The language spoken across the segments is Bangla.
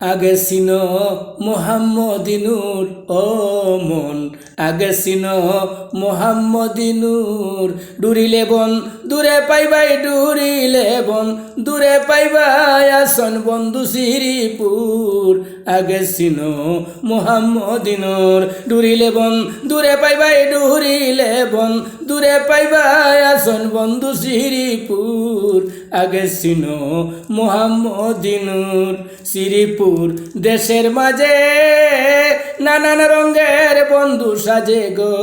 আগে সিন মোহাম্মদিনুর ও মন। আগে সিন মোহাম্মদিনুর ডুরিলে বন, দূরে পাইবাই ডুরিলে বন। দূরে পাইবাই আসন বন্ধু শ্রীপুর। আগে সিন মোহাম্মদিনুর ডুরিলে বন, দূরে পাইবাই ডুরিলে বন। দূরে পাইবাই আসন বন্ধু শ্রীপুর। আগে সিন মোহাম্মদিনুর শ্রীপুর দেশের মাঝে। নানান রঙের বন্ধু সাজে গো।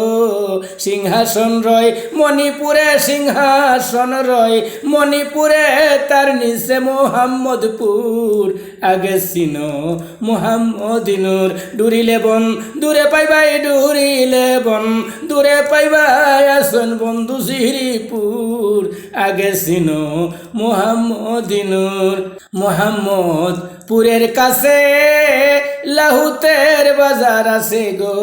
সিংহাসন রয়, মণিপুরে সিংহাসন রয়, মণিপুরে তার নিচে মোহাম্মদপুর। আগে সিন মোহাম্মদিনুর ডুরিলে বন, দূরে পাইবাই ডুরিলে বন, দূরে পাইবাই আসন বন্ধু শ্রীপুর। আগে সিন মোহাম্মদিনুর মোহাম্মদ পুরের কাছে লাহুতের বাজার আছে গো।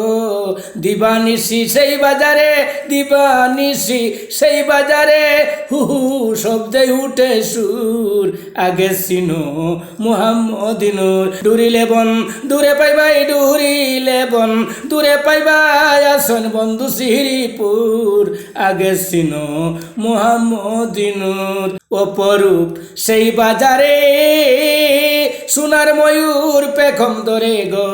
দিবানিসি সেই বাজারে, দিবানিসি সেই বাজারে। হু হু শব্দে উঠে সুর। আগে সিনো মুহাম্মদিনুর ডুরিলে বন, দূরে পাইবাই ডুরিলে বন। দূরে পাইবাই আসন বন্ধু শ্রীপুর। আগে সিনো মুহাম্মদিনুর অপরূপ সেই বাজারে, সোনার ময়ূর পেখম ধরে গো।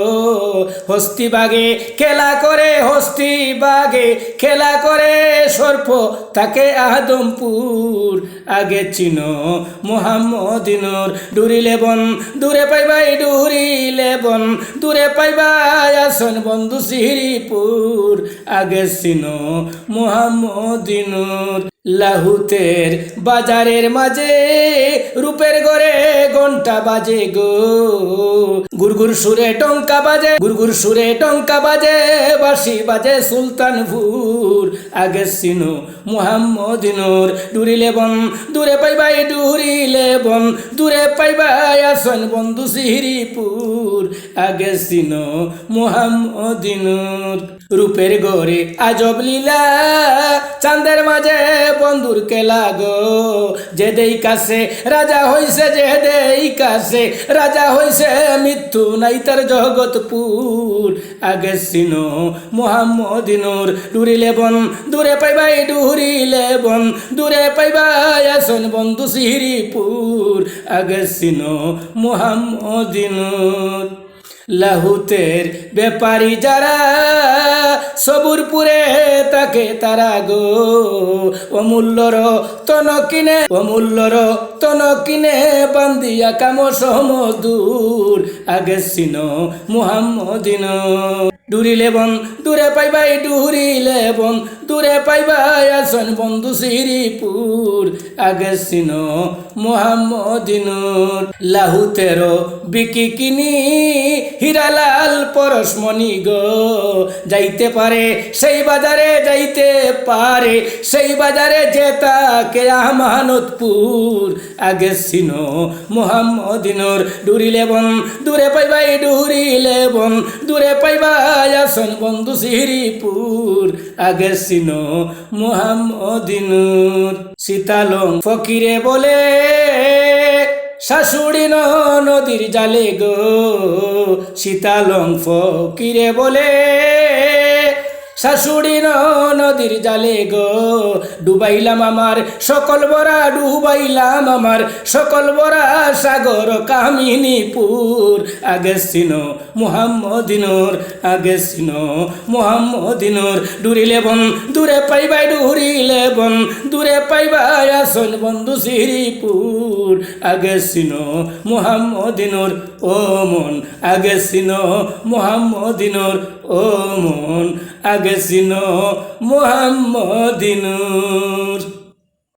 হস্তি বাগে খেলা করে হস্তি বাগে খেলা করে, সর্প তাকে আদমপুর। আগে চিনো মোহাম্মদিনুর ডুরিলে বন, দূরে পাইবাই ডুরিলে বন, দূরে পাইবাই আসন বন্ধু শ্রীপুর আগে চিনো মোহাম্মদিনুর লাহুতের বাজারের মাঝে রূপের গড়ে ঘণ্টা বাজে গো। গুরগুর সুরে টঙ্কা বাজে গুরগুর সুরে টঙ্কা বাজে বাসি বাজে সুলতানপুর। আগে সিনো মুহাম্মদিনুর ডুরিলে বন, দূরে পাইবাই ডুরিলে বন, দূরে পাইবাই আসন বন্ধু সিহিরিপুর। আগে সিনো মুহাম্মদিনুর রূপের গড়ে আজব লীলা, চাঁদের মাঝে বন্ধুর কেলা গো যে দেই কাছে, রাজা হইছে যে দেই কাছে, রাজা হইছে মৃত্যু নাই তার জগৎপুর। আগে সিনো মোহাম্মদিনুর ডুরিলে বন দূরে পাইবাই ডুরিলে বন দূরে পাইবাই আসন বন্ধু সিহিরিপুর আগে সিনো মোহাম্মদিনুর লাহুতের ব্যাপারী যারা সবুরপুরে তাকে তারা গো অমূল্যর তন কিনে অমূল্যর তন কিনে বান্দিয়া কাম সমদূর আগে সিন মুহাম্মদিন। ডুরিলে বন দূরে পাইবাই ডুরিলে বন দূরে পাইবাই আসন বন্ধু শ্রীপুর আগে সিন মোহাম্মদিনুর। লাহুতের বিকি কিনি হীরালাল পরশমণি গো। যাইতে পারে সেই বাজারে, যাইতে পারে সেই বাজারে জেতাকে আমানতপুর। আগে সিন মোহাম্মদিনুর ডুরিলে বন দূরে পাইবাই ডুরিলে বন দূরে পাইবাই আসন বন্ধু শ্রীপুর। আগে সিন মোহাম্মদিনুর সীতালং ফকিরে বলে শাশুড়ি নদীর জালে গো। সীতালং ফকিরে বলে শাশুড়ি ন নদীর জালে গো, ডুবাইলাম আমার সকল বরা, ডুবাইলাম আমার সকল বরা সাগর কামিনীপুর। আগে সিন মুহাম্মদিনুর আগে সিন মুহাম্মদিনুর ডুরিলে বন, দূরে পাইবাই, ডুরিলে বন দূরে আসল বন্ধু শ্রীপুর। আগে সিন মুহাম্মদিনুর ও মন। আগে সিন মুহাম্মদিনুর ও মন। আগে সিন মোহাম্মদিনুর